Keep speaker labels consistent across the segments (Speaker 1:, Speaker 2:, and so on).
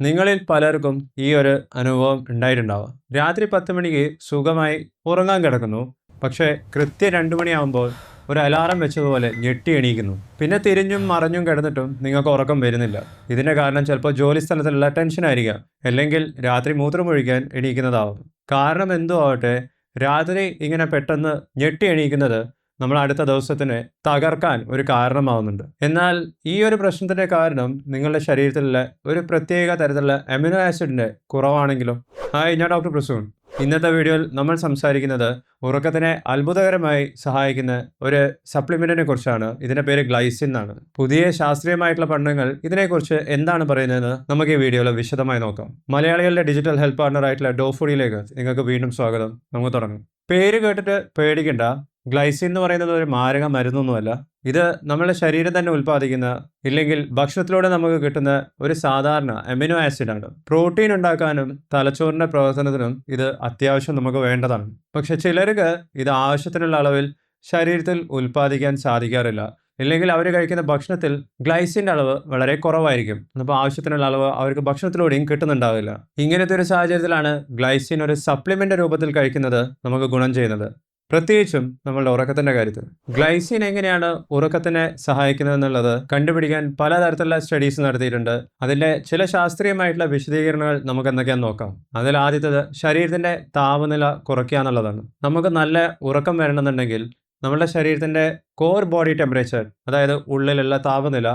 Speaker 1: നിങ്ങളിൽ പലർക്കും ഈ ഒരു അനുഭവം ഉണ്ടായിട്ടുണ്ടാവാം. രാത്രി പത്ത് മണിക്ക് സുഖമായി ഉറങ്ങാൻ കിടക്കുന്നു. പക്ഷേ കൃത്യം രണ്ടു മണിയാകുമ്പോൾ ഒരു അലാറം വെച്ചതുപോലെ ഞെട്ടി എണീക്കുന്നു. പിന്നെ തിരിഞ്ഞും മറഞ്ഞും കിടന്നിട്ടും നിങ്ങൾക്ക് ഉറക്കം വരുന്നില്ല. ഇതിന്റെ കാരണം ചിലപ്പോൾ ജോലി സ്ഥലത്തിലുള്ള ടെൻഷൻ ആയിരിക്കാം. അല്ലെങ്കിൽ രാത്രി മൂത്രമൊഴിക്കാൻ എണീക്കുന്നതാവും. കാരണം എന്തോ ആവട്ടെ രാത്രി ഇങ്ങനെ പെട്ടെന്ന് ഞെട്ടി എണീക്കുന്നത് നമ്മൾ അടുത്ത ദിവസത്തിന് തകർക്കാൻ ഒരു കാരണമാവുന്നുണ്ട്. എന്നാൽ ഈ ഒരു പ്രശ്നത്തിന്റെ കാരണം നിങ്ങളുടെ ശരീരത്തിലുള്ള ഒരു പ്രത്യേക തരത്തിലുള്ള അമിനോ ആസിഡിന്റെ കുറവാണെങ്കിലും? ഹായ് ഞാൻ ഡോക്ടർ പ്രസൂൺ. ഇന്നത്തെ വീഡിയോയിൽ നമ്മൾ സംസാരിക്കുന്നത് ഉറക്കത്തിനെ അത്ഭുതകരമായി സഹായിക്കുന്ന ഒരു സപ്ലിമെന്റിനെ കുറിച്ചാണ്. ഇതിന്റെ പേര് ഗ്ലൈസിൻ എന്നാണ്. പുതിയ ശാസ്ത്രീയമായിട്ടുള്ള പഠനങ്ങൾ ഇതിനെക്കുറിച്ച് എന്താണ് പറയുന്നതെന്ന് നമുക്ക് ഈ വീഡിയോയിൽ വിശദമായി നോക്കാം. മലയാളികളുടെ ഡിജിറ്റൽ ഹെൽത്ത് പാർട്ണർ ആയിട്ടുള്ള ഡോഫുഡിയിലേക്ക് നിങ്ങൾക്ക് വീണ്ടും സ്വാഗതം. നമുക്ക് തുടങ്ങാം. പേര് കേട്ടിട്ട് പേടിക്കണ്ട. ഗ്ലൈസിൻ എന്ന് പറയുന്നത് ഒരു മാരക മരുന്നൊന്നുമല്ല. ഇത് നമ്മുടെ ശരീരം തന്നെ ഉൽപ്പാദിക്കുന്ന ഇല്ലെങ്കിൽ ഭക്ഷണത്തിലൂടെ നമുക്ക് കിട്ടുന്ന ഒരു സാധാരണ അമിനോ ആസിഡാണ്. പ്രോട്ടീൻ ഉണ്ടാക്കാനും തലച്ചോറിന്റെ പ്രവർത്തനത്തിനും ഇത് അത്യാവശ്യം നമുക്ക് വേണ്ടതാണ്. പക്ഷെ ചിലർക്ക് ഇത് ആവശ്യത്തിനുള്ള അളവിൽ ശരീരത്തിൽ ഉൽപ്പാദിക്കാൻ സാധിക്കാറില്ല. ഇല്ലെങ്കിൽ അവർ കഴിക്കുന്ന ഭക്ഷണത്തിൽ ഗ്ലൈസിന്റെ അളവ് വളരെ കുറവായിരിക്കും. അപ്പോൾ ആവശ്യത്തിനുള്ള അളവ് അവർക്ക് ഭക്ഷണത്തിലൂടെയും കിട്ടുന്നുണ്ടാവില്ല. ഇങ്ങനത്തെ ഒരു സാഹചര്യത്തിലാണ് ഗ്ലൈസിൻ ഒരു സപ്ലിമെന്റ് രൂപത്തിൽ കഴിക്കുന്നത് നമുക്ക് ഗുണം ചെയ്യുന്നത്. പ്രത്യേകിച്ചും നമ്മളുടെ ഉറക്കത്തിന്റെ കാര്യത്തിൽ. ഗ്ലൈസിൻ എങ്ങനെയാണ് ഉറക്കത്തിനെ സഹായിക്കുന്നത് എന്നുള്ളത് കണ്ടുപിടിക്കാൻ പലതരത്തിലുള്ള സ്റ്റഡീസ് നടത്തിയിട്ടുണ്ട്. അതിന്റെ ചില ശാസ്ത്രീയമായിട്ടുള്ള വിശദീകരണങ്ങൾ നമുക്ക് എന്തൊക്കെയാന്ന് നോക്കാം. അതിൽ ആദ്യത്തേത് ശരീരത്തിന്റെ താപനില കുറയ്ക്കുക എന്നുള്ളതാണ്. നമുക്ക് നല്ല ഉറക്കം വരണമെന്നുണ്ടെങ്കിൽ നമ്മുടെ ശരീരത്തിന്റെ കോർ ബോഡി ടെമ്പറേച്ചർ അതായത് ഉള്ളിലുള്ള താപനില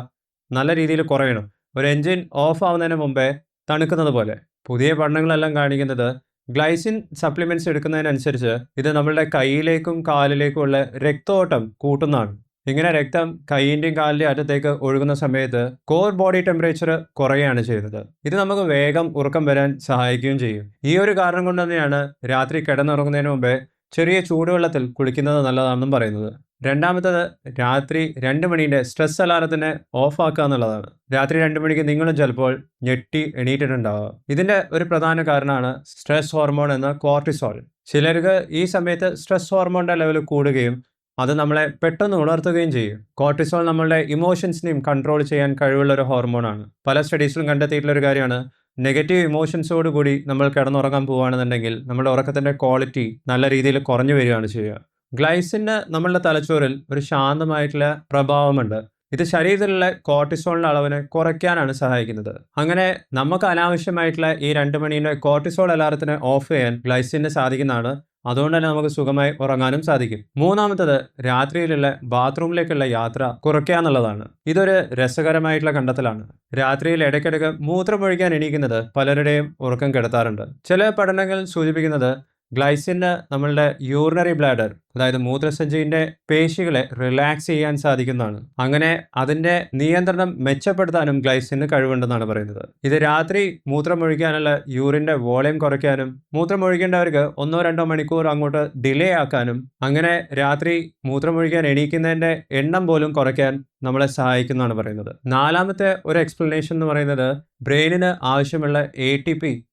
Speaker 1: നല്ല രീതിയിൽ കുറയണം. ഒരു എൻജിൻ ഓഫ് ആവുന്നതിന് മുമ്പേ തണുക്കുന്നത് പോലെ. പുതിയ പഠനങ്ങളെല്ലാം കാണിക്കുന്നത് ഗ്ലൈസിൻ സപ്ലിമെന്റ്സ് എടുക്കുന്നതിനനുസരിച്ച് ഇത് നമ്മളുടെ കൈയിലേക്കും കാലിലേക്കും ഉള്ള രക്തോട്ടം കൂട്ടുന്നതാണ്. ഇങ്ങനെ രക്തം കൈയിന്റെയും കാലിന്റെയും അറ്റത്തേക്ക് ഒഴുകുന്ന സമയത്ത് കോർ ബോഡി ടെമ്പറേച്ചർ കുറയുകയാണ് ചെയ്യുന്നത്. ഇത് നമുക്ക് വേഗം ഉറക്കം വരാൻ സഹായിക്കുകയും ചെയ്യും. ഈ ഒരു കാരണം കൊണ്ട് തന്നെയാണ് രാത്രി കിടന്നുറങ്ങുന്നതിന് മുമ്പേ ചെറിയ ചൂടുവെള്ളത്തിൽ കുളിക്കുന്നത് നല്ലതാണെന്നും പറയുന്നത്. രണ്ടാമത്തത് രാത്രി രണ്ട് മണീന്റെ സ്ട്രെസ് അലാറത്തിനെ ഓഫ് ആക്കുക എന്നുള്ളതാണ്. രാത്രി രണ്ട് മണിക്ക് നിങ്ങളും ചിലപ്പോൾ ഞെട്ടി എണീറ്റിട്ടുണ്ടാവുക ഇതിന്റെ ഒരു പ്രധാന കാരണമാണ് സ്ട്രെസ് ഹോർമോൺ എന്ന കോർട്ടിസോൾ ചിലർക്ക് ഈ സമയത്ത് സ്ട്രെസ് ഹോർമോണിന്റെ ലെവൽ കൂടുകയും അത് നമ്മളെ പെട്ടെന്ന് ഉണർത്തുകയും ചെയ്യും. കോർട്ടിസോൾ നമ്മളുടെ ഇമോഷൻസിനെയും കൺട്രോൾ ചെയ്യാൻ കഴിവുള്ള ഒരു ഹോർമോണാണ് പല സ്റ്റഡീസിലും കണ്ടെത്തിയിട്ടുള്ള ഒരു കാര്യമാണ്. നെഗറ്റീവ് ഇമോഷൻസോട് കൂടി നമ്മൾ കിടന്നുറങ്ങാൻ പോവുകയാണെന്നുണ്ടെങ്കിൽ നമ്മുടെ ഉറക്കത്തിന്റെ ക്വാളിറ്റി നല്ല രീതിയിൽ കുറഞ്ഞു വരികയാണ് ചെയ്യുക. ഗ്ലൈസിന് നമ്മളുടെ തലച്ചോറിൽ ഒരു ശാന്തമായിട്ടുള്ള പ്രഭാവമുണ്ട്. ഇത് ശരീരത്തിലുള്ള കോർട്ടിസോളിന്റെ അളവിനെ കുറയ്ക്കാനാണ് സഹായിക്കുന്നത്. അങ്ങനെ നമുക്ക് അനാവശ്യമായിട്ടുള്ള ഈ രണ്ട് മണീന്റെ കോർട്ടിസോൾ അലാറത്തിനെ ഓഫ് ചെയ്യാൻ ഗ്ലൈസിന് സാധിക്കുന്നതാണ്. അതുകൊണ്ട് തന്നെ നമുക്ക് സുഖമായി ഉറങ്ങാനും സാധിക്കും. മൂന്നാമത്തത് രാത്രിയിലുള്ള ബാത്റൂമിലേക്കുള്ള യാത്ര കുറയ്ക്കുക എന്നുള്ളതാണ്. ഇതൊരു രസകരമായിട്ടുള്ള കണ്ടെത്തലാണ്. രാത്രിയിൽ ഇടയ്ക്കിടയ്ക്ക് മൂത്രമൊഴിക്കാൻ എണീക്കുന്നത് പലരുടെയും ഉറക്കം കെടുത്താറുണ്ട്. ചില പഠനങ്ങൾ സൂചിപ്പിക്കുന്നത് ഗ്ലൈസിന് നമ്മളുടെ യൂറിനറി ബ്ലാഡർ അതായത് മൂത്രസഞ്ചിന്റെ പേശികളെ റിലാക്സ് ചെയ്യാൻ സാധിക്കുന്നതാണ്. അങ്ങനെ അതിന്റെ നിയന്ത്രണം മെച്ചപ്പെടുത്താനും ഗ്ലൈസിന് കഴിവുണ്ടെന്നാണ് പറയുന്നത്. ഇത് രാത്രി മൂത്രമൊഴിക്കാനുള്ള യൂറിന്റെ വോളിയം കുറയ്ക്കാനും മൂത്രമൊഴിക്കേണ്ടവർക്ക് ഒന്നോ രണ്ടോ മണിക്കൂർ അങ്ങോട്ട് ഡിലേ ആക്കാനും അങ്ങനെ രാത്രി മൂത്രമൊഴിക്കാൻ എണീക്കുന്നതിന്റെ എണ്ണം പോലും കുറയ്ക്കാൻ നമ്മളെ സഹായിക്കുന്നതാണ് പറയുന്നത്. നാലാമത്തെ ഒരു എക്സ്പ്ലനേഷൻ എന്ന് പറയുന്നത് ബ്രെയിനിന് ആവശ്യമുള്ള എ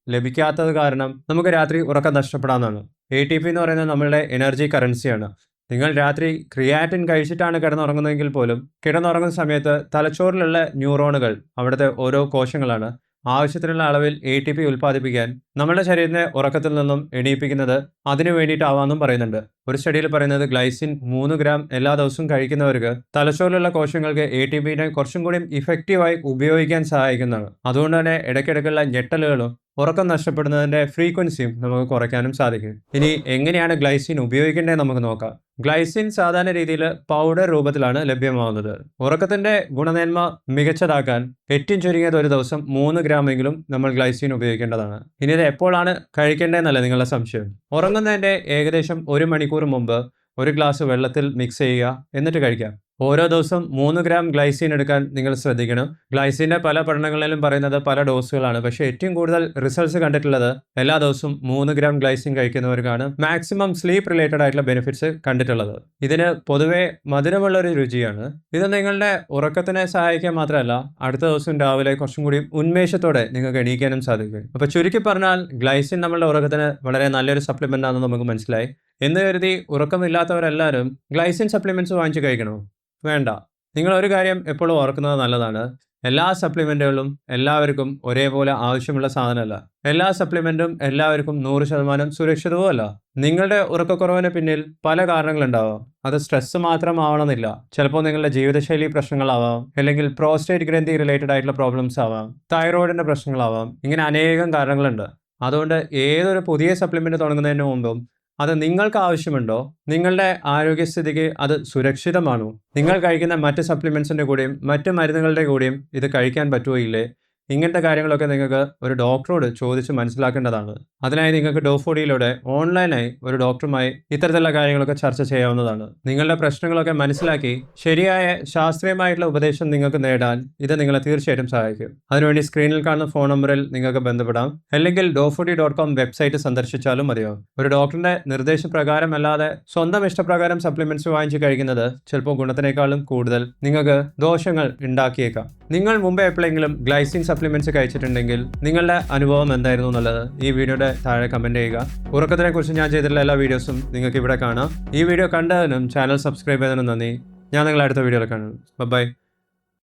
Speaker 1: ലഭിക്കാത്തത് കാരണം നമുക്ക് രാത്രി ഉറക്കം നഷ്ടപ്പെടാമെന്നാണ് എ ടി പി എന്ന് പറയുന്നത് നമ്മളുടെ എനർജി കറൻസിയാണ് നിങ്ങൾ രാത്രി ക്രിയാറ്റിൻ കഴിച്ചിട്ടാണ് കിടന്നുറങ്ങുന്നതെങ്കിൽ പോലും കിടന്നുറങ്ങുന്ന സമയത്ത് തലച്ചോറിലുള്ള ന്യൂറോണുകൾ അവിടുത്തെ ഓരോ കോശങ്ങളാണ് ആവശ്യത്തിനുള്ള അളവിൽ എ ടി പി ഉൽപ്പാദിപ്പിക്കാൻ നമ്മുടെ ശരീരത്തെ ഉറക്കത്തിൽ നിന്നും എണീപ്പിക്കുന്നത് അതിനു വേണ്ടിയിട്ടാവാന്നും പറയുന്നുണ്ട്. ഒരു സ്റ്റഡിയിൽ പറയുന്നത് ഗ്ലൈസിൻ മൂന്ന് ഗ്രാം എല്ലാ ദിവസവും കഴിക്കുന്നവർക്ക് തലച്ചോറിലുള്ള കോശങ്ങൾക്ക് എ ടി പിനെ കുറച്ചും കൂടി ഇഫക്റ്റീവായി ഉപയോഗിക്കാൻ സഹായിക്കുന്നതാണ്. അതുകൊണ്ട് തന്നെ ഇടയ്ക്കിടയ്ക്കുള്ള ഞെട്ടലുകളും ഉറക്കം നഷ്ടപ്പെടുന്നതിന്റെ ഫ്രീക്വൻസിയും നമുക്ക് കുറയ്ക്കാനും സാധിക്കും. ഇനി എങ്ങനെയാണ് ഗ്ലൈസിൻ ഉപയോഗിക്കേണ്ടത് നമുക്ക് നോക്കാം. ഗ്ലൈസിൻ സാധാരണ രീതിയിൽ പൗഡർ രൂപത്തിലാണ് ലഭ്യമാവുന്നത്. ഉറക്കത്തിന്റെ ഗുണമേന്മ മികച്ചതാക്കാൻ ഏറ്റവും ചുരുങ്ങിയത് ഒരു ദിവസം മൂന്ന് ഗ്രാമെങ്കിലും നമ്മൾ ഗ്ലൈസിൻ ഉപയോഗിക്കേണ്ടതാണ്. ഇനി ഇത് എപ്പോഴാണ് കഴിക്കേണ്ടതെന്നല്ല നിങ്ങളുടെ സംശയം. ഉറങ്ങുന്നതിന്റെ ഏകദേശം ഒരു മണിക്കൂർ മുമ്പ് ഒരു ഗ്ലാസ് വെള്ളത്തിൽ മിക്സ് ചെയ്യുക എന്നിട്ട് കഴിക്കാം. ഓരോ ദിവസം മൂന്ന് ഗ്രാം ഗ്ലൈസീൻ എടുക്കാൻ നിങ്ങൾ ശ്രദ്ധിക്കണം. ഗ്ലൈസീന്റെ പല പഠനങ്ങളിലും പറയുന്നത് പല ഡോസുകളാണ്. പക്ഷേ ഏറ്റവും കൂടുതൽ റിസൾട്ട്സ് കണ്ടിട്ടുള്ളത് എല്ലാ ദിവസവും മൂന്ന് ഗ്രാം ഗ്ലൈസിൻ കഴിക്കുന്നവർക്കാണ് മാക്സിമം സ്ലീപ്പ് റിലേറ്റഡ് ആയിട്ടുള്ള ബെനിഫിറ്റ്സ് കണ്ടിട്ടുള്ളത്. ഇതിന് പൊതുവേ മധുരമുള്ള ഒരു രുചിയാണ്. ഇത് നിങ്ങളുടെ ഉറക്കത്തിനെ സഹായിക്കാൻ മാത്രമല്ല അടുത്ത ദിവസം രാവിലെ കുറച്ചും കൂടി ഉന്മേഷത്തോടെ നിങ്ങൾക്ക് എണീക്കാനും സാധിക്കും. അപ്പോൾ ചുരുക്കി പറഞ്ഞാൽ ഗ്ലൈസിൻ നമ്മളുടെ ഉറക്കത്തിന് വളരെ നല്ലൊരു സപ്ലിമെന്റ് ആണെന്ന് നമുക്ക് മനസ്സിലായി. എന്ന് കരുതി ഉറക്കമില്ലാത്തവരെല്ലാവരും ഗ്ലൈസിൻ സപ്ലിമെന്റ്സ് വാങ്ങിച്ച് കഴിക്കണോ? വേണ്ട. നിങ്ങൾ ഒരു കാര്യം എപ്പോഴും ഓർക്കുന്നത് നല്ലതാണ്. എല്ലാ സപ്ലിമെന്റുകളും എല്ലാവർക്കും ഒരേപോലെ ആവശ്യമുള്ള സാധനമല്ല. എല്ലാ സപ്ലിമെന്റും എല്ലാവർക്കും നൂറ് ശതമാനം സുരക്ഷിതവുമല്ല. നിങ്ങളുടെ ഉറക്കക്കുറവിന് പിന്നിൽ പല കാരണങ്ങളുണ്ടാവാം. അത് സ്ട്രെസ് മാത്രമാവണമെന്നില്ല. ചിലപ്പോൾ നിങ്ങളുടെ ജീവിതശൈലി പ്രശ്നങ്ങളാവാം. അല്ലെങ്കിൽ പ്രോസ്റ്റേറ്റ് ഗ്രന്ഥി റിലേറ്റഡ് ആയിട്ടുള്ള പ്രോബ്ലംസ് ആവാം. തൈറോയിഡിന്റെ പ്രശ്നങ്ങളാവാം. ഇങ്ങനെ അനേകം കാരണങ്ങളുണ്ട്. അതുകൊണ്ട് ഏതൊരു പുതിയ സപ്ലിമെന്റ് തുടങ്ങുന്നതിന് മുമ്പും അത് നിങ്ങൾക്ക് ആവശ്യമുണ്ടോ? നിങ്ങളുടെ ആരോഗ്യസ്ഥിതിക്ക് അത് സുരക്ഷിതമാണോ? നിങ്ങൾ കഴിക്കുന്ന മറ്റ് സപ്ലിമെൻസിന്റെ കൂടെയും മറ്റ് മരുന്നുകളുടെ കൂടെയും ഇത് കഴിക്കാൻ പറ്റുമോ ഇല്ലേ? ഇങ്ങനത്തെ കാര്യങ്ങളൊക്കെ നിങ്ങൾക്ക് ഒരു ഡോക്ടറോട് ചോദിച്ച് മനസ്സിലാക്കേണ്ടതാണ്. അതിനായി നിങ്ങൾക്ക് ഡോഫോഡിയിലൂടെ ഓൺലൈനായി ഒരു ഡോക്ടറുമായി ഇത്തരത്തിലുള്ള കാര്യങ്ങളൊക്കെ ചർച്ച ചെയ്യാവുന്നതാണ്. നിങ്ങളുടെ പ്രശ്നങ്ങളൊക്കെ മനസ്സിലാക്കി ശരിയായ ശാസ്ത്രീയമായിട്ടുള്ള ഉപദേശം നിങ്ങൾക്ക് നേടാൻ ഇത് നിങ്ങളെ തീർച്ചയായിട്ടും സഹായിക്കും. അതിനുവേണ്ടി സ്ക്രീനിൽ കാണുന്ന ഫോൺ നമ്പറിൽ നിങ്ങൾക്ക് ബന്ധപ്പെടാം. അല്ലെങ്കിൽ ഡോഫോഡി ഡോട്ട് കോം വെബ്സൈറ്റ് സന്ദർശിച്ചാലും മതിയാവും. ഒരു ഡോക്ടറിന്റെ നിർദ്ദേശപ്രകാരം അല്ലാതെ സ്വന്തം ഇഷ്ടപ്രകാരം സപ്ലിമെന്റ്സ് വാങ്ങിച്ചു കഴിക്കുന്നത് ചിലപ്പോൾ ഗുണത്തിനേക്കാളും കൂടുതൽ നിങ്ങൾക്ക് ദോഷങ്ങൾ ഉണ്ടാക്കിയേക്കാം. നിങ്ങൾ മുമ്പ് എപ്പോഴെങ്കിലും ഗ്ലൈസിൻ സപ്ലിമെന്റ്സ് കഴിച്ചിട്ടുണ്ടെങ്കിൽ നിങ്ങളുടെ അനുഭവം എന്തായിരുന്നു എന്നുള്ളത് ഈ വീഡിയോയുടെ താഴെ കമന്റ് ചെയ്യുക. ഉറക്കത്തിനെ കുറിച്ച് ഞാൻ ചെയ്തിട്ടുള്ള എല്ലാ വീഡിയോസും നിങ്ങൾക്ക് ഇവിടെ കാണാം. ഈ വീഡിയോ കണ്ടതിനും ചാനൽ സബ്സ്ക്രൈബ് ചെയ്തതിനും നന്ദി. ഞാൻ നിങ്ങളെ അടുത്ത വീഡിയോയിൽ കാണും. ബൈ